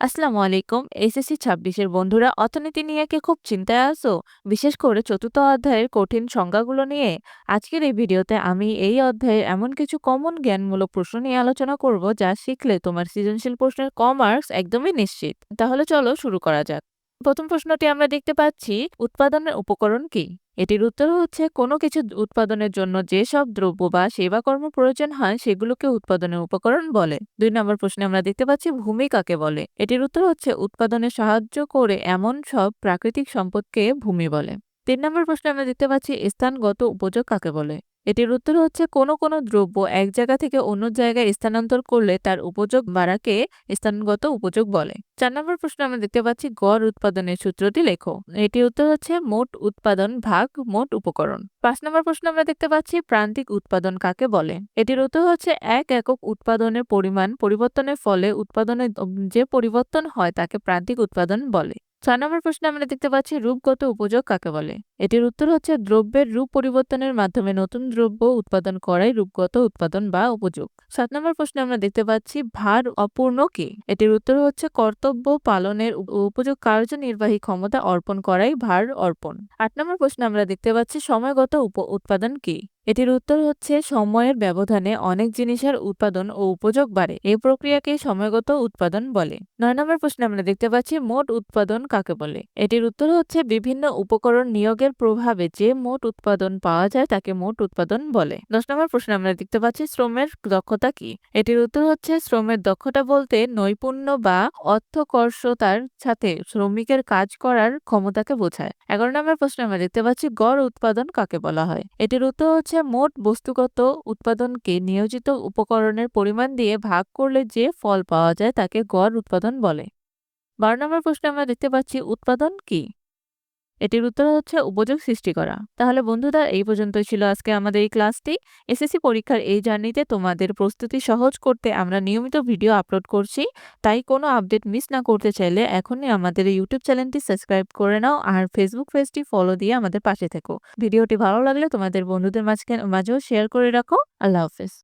আসসালামু আলাইকুম। এসএসসি ছাব্বিশের বন্ধুরা, অর্থনীতি নিয়ে কি খুব চিন্তায় আছো? বিশেষ করে চতুর্থ অধ্যায়ের কঠিন সংজ্ঞাগুলো নিয়ে। আজকের এই ভিডিওতে আমি এই অধ্যায়ে এমন কিছু কমন জ্ঞানমূলক প্রশ্ন নিয়ে আলোচনা করব, যা শিখলে তোমার সৃজনশীল প্রশ্নের কমার্কস একদমই নিশ্চিত। তাহলে চলো শুরু করা যাক। প্রথম প্রশ্নটি আমরা দেখতে পাচ্ছি, উৎপাদনের উপকরণ কি? এটির উত্তর হচ্ছে কোনো কিছু উৎপাদনের জন্য যেসব দ্রব্য বা সেবা কর্ম প্রয়োজন হয়, সেগুলোকে উৎপাদনের উপকরণ বলে। দুই নম্বর প্রশ্নে আমরা দেখতে পাচ্ছি ভূমি কাকে বলে? এটির উত্তর হচ্ছে উৎপাদনে সাহায্য করে এমন সব প্রাকৃতিক সম্পদকে ভূমি বলে। তিন নম্বর প্রশ্নে আমরা দেখতে পাচ্ছি স্থানগত উপযোগ কাকে বলে? এটির উত্তর হচ্ছে কোনো কোনো দ্রব্য এক জায়গা থেকে অন্য জায়গায় স্থানান্তর করলে তার উপযোগ বাড়াকে স্থানগত উপযোগ বলে। চার নম্বর প্রশ্ন আমরা দেখতে পাচ্ছি গড় উৎপাদনের সূত্রটি লেখো। এটির উত্তর হচ্ছে মোট উৎপাদন ভাগ মোট উপকরণ। পাঁচ নম্বর প্রশ্ন আমরা দেখতে পাচ্ছি প্রান্তিক উৎপাদন কাকে বলে? এটির উত্তর হচ্ছে এক একক উৎপাদনের পরিমাণ পরিবর্তনের ফলে উৎপাদনের যে পরিবর্তন হয় তাকে প্রান্তিক উৎপাদন বলে। ছয় নম্বর প্রশ্নে আমরা দেখতে পাচ্ছি রূপগত উপযোগ কাকে বলে? এটির উত্তর হচ্ছে দ্রব্যের রূপ পরিবর্তনের মাধ্যমে নতুন দ্রব্য উৎপাদন করাই রূপগত উৎপাদন বা উপযোগ। সাত নম্বর প্রশ্নে আমরা দেখতে পাচ্ছি, ভার অপূর্ণ কি? এটির উত্তর হচ্ছে কর্তব্য পালনের উপযোগ কার্যনির্বাহী ক্ষমতা অর্পণ করাই ভার অর্পণ। আট নম্বর প্রশ্নে আমরা দেখতে পাচ্ছি, সময়গত উৎপাদন কি? এটির উত্তর হচ্ছে সময়ের ব্যবধানে অনেক জিনিসের উৎপাদন ও উপযোগ বাড়ে। এই প্রক্রিয়াকে সময়গত উৎপাদন বলে। নয় নম্বর প্রশ্নে আমরা দেখতে পাচ্ছি, মোট উৎপাদন কাকে বলে? এটির উত্তর হচ্ছে বিভিন্ন উপকরণ নিয়োগের প্রভাবে যে মোট উৎপাদন পাওয়া যায় তাকে মোট উৎপাদন বলে। দশ নম্বর প্রশ্ন আমরা দেখতে পাচ্ছি শ্রমের দক্ষতা কি? এটির উত্তর হচ্ছে শ্রমের দক্ষতা বলতে নৈপুণ্য বা অর্থকর্ষতার সাথে শ্রমিকের কাজ করার ক্ষমতাকে বোঝায়। এগারো নম্বর প্রশ্ন আমরা দেখতে পাচ্ছি গড় উৎপাদন কাকে বলা হয়? এটির উত্তর হচ্ছে মোট বস্তুগত উৎপাদনকে নিয়োজিত উপকরণের পরিমাণ দিয়ে ভাগ করলে যে ফল পাওয়া যায় তাকে গড় উৎপাদন বলে। বারো নম্বর প্রশ্নে আমরা দেখতে পাচ্ছি উৎপাদন কি? এটির উত্তর হচ্ছে উপযোগ সৃষ্টি করা। তাহলে বন্ধুরা, এই পর্যন্তই ছিল আজকে আমাদের এই ক্লাসটি। এসএসসি পরীক্ষার এই জার্নিতে তোমাদের প্রস্তুতি সহজ করতে আমরা নিয়মিত ভিডিও আপলোড করছি। তাই কোনো আপডেট মিস না করতে চাইলে এখনই আমাদের ইউটিউব চ্যানেলটি সাবস্ক্রাইব করে নাও আর ফেসবুক পেজটি ফলো দিয়ে আমাদের পাশে থেকো। ভিডিওটি ভালো লাগলে তোমাদের বন্ধুদের মাঝখানে, মাঝেও শেয়ার করে রাখো। আল্লাহ হাফেজ।